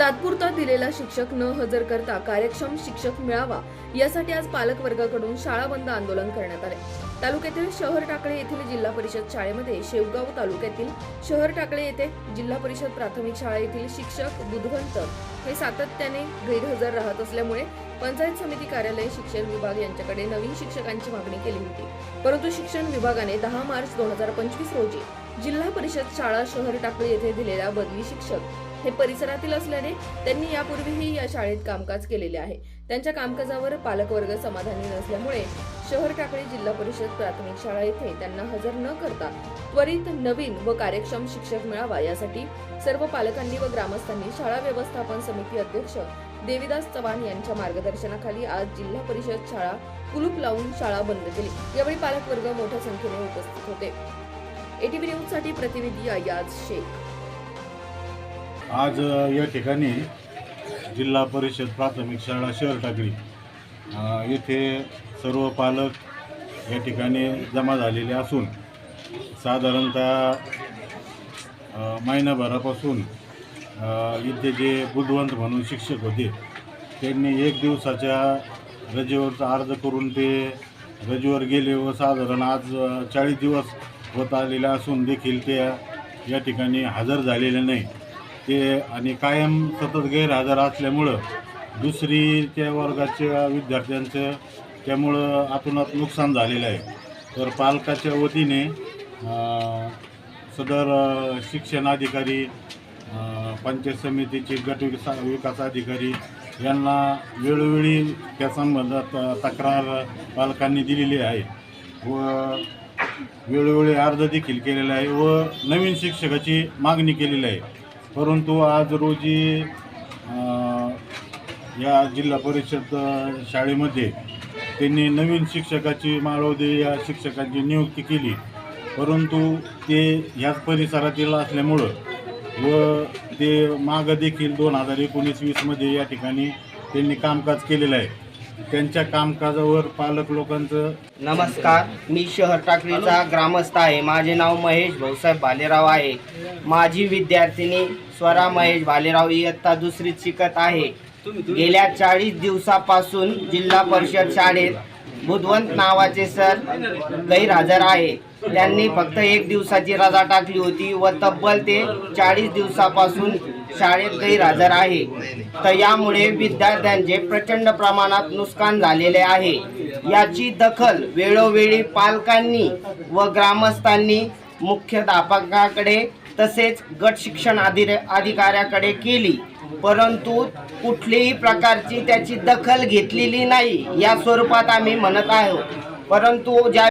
तात्पुरता दिलेला शिक्षक न हजर करता कार्यक्षम शिक्षक मिळावा यासाठी आज पालक वर्गाकडून शाळा बंद आंदोलन करण्यात आले. तालुक्यातील शहर टाकळे येथील जिल्हा परिषद शाळेमध्ये शेवगाव तालुक्यातील शहर टाकळे येथे जिल्हा परिषद प्राथमिक शाळा येथील शिक्षक बुधवंत हे सातत्याने गैरहजर राहत असल्यामुळे पंचायत समिती कार्यालय शिक्षण विभाग यांच्याकडे नवीन शिक्षकांची मागणी केली होती. परंतु शिक्षण विभागाने दहा मार्च दोन हजार पंचवीस रोजी जिल्हा परिषद शाळा शहर टाकळी येथे दिलेल्या बदली शिक्षक हे परिसरातील असल्याने त्यांनी यापूर्वीही या शाळेत कामकाज केलेले आहे. त्यांच्या कामकाजावर पालकवर्ग समाधानी नसल्यामुळे शहर टाकळी जिल्हा परिषद प्राथमिक शाळा येथे त्यांना हजर न करता त्वरित नवीन व कार्यक्षम शिक्षक मिळावा यासाठी सर्व पालकांनी व ग्रामस्थांनी शाळा व्यवस्थापन समिती अध्यक्ष देविदास चव्हाण यांच्या मार्गदर्शनाखाली आज जिल्हा परिषद शाळा कुलूप लावून शाळा बंद केली. यावेळी पालकवर्ग मोठ्या संख्येने उपस्थित होते. एटीव्ही न्यूजसाठी प्रतिनिधी अयाज शेख. आज या ठिकाणी जिल्हा परिषद प्राथमिक शाळा शहर टाकळी येथे सर्व पालक या ठिकाणी जमा झालेले असून साधारणतः महिनाभरापासून इथे जे बुद्धवंत म्हणून शिक्षक होते त्यांनी एक दिवसाच्या रजेवरचा अर्ज करून ते रजेवर गेले व साधारण आज चाळीस दिवस होत आलेले असून देखील ते या ठिकाणी हजर झालेले नाही. ते आणि कायम सतत गैरहजर असल्यामुळं दुसरी त्या वर्गाच्या विद्यार्थ्यांचं त्यामुळं आतूनात नुकसान झालेलं आहे. तर पालकाच्या वतीने सदर शिक्षण अधिकारी पंचायत समितीचे गट विकास विकास अधिकारी यांना वेळोवेळी त्या संबंधात तक्रार पालकांनी दिलेली आहे व वेळोवेळी अर्ज देखील केलेला आहे व नवीन शिक्षकाची मागणी केलेली आहे. परंतु आज रोजी या जिल्हा परिषद शाळेमध्ये त्यांनी नवीन शिक्षकाची माळवदे या शिक्षकाची नियुक्ती केली. परंतु ते ह्याच परिसरातील असल्यामुळं व ते मागं देखील दोन हजार एकोणीस वीसमध्ये या ठिकाणी त्यांनी कामकाज केलेलं आहे. त्यांच्या कामकाजावर पालक लोकांचं नमस्कार मी शहर टाकळीचा ग्रामस्थ आहे. माझे नाव महेश भाऊसाहेब भालेराव आहे. माझी विद्यार्थिनी स्वरा महेश भालेराव इयत्ता दुसरीत शिकत आहे. गेल्या चाळीस दिवसापासून जिल्हा परिषद शाळेत बुधवंत नावाचे सर गैरहजर आहे. त्यांनी फक्त एक दिवसाची रजा टाकली होती व तब्बल ते चाळीस दिवसापासून शाळेत गैरहजर आहे. तर यामुळे विद्यार्थ्यांचे प्रचंड प्रमाणात नुकसान झालेले आहे. याची दखल वेळोवेळी पालकांनी व ग्रामस्थांनी मुख्याध्यापकाकडे तसेच गट शिक्षण अधिर अधिकाऱ्याकडे केली. परंतु कुठलीही प्रकारची त्याची दखल घेतलेली नाही या स्वरूपात आम्ही म्हणत आहोत. परंतु ज्या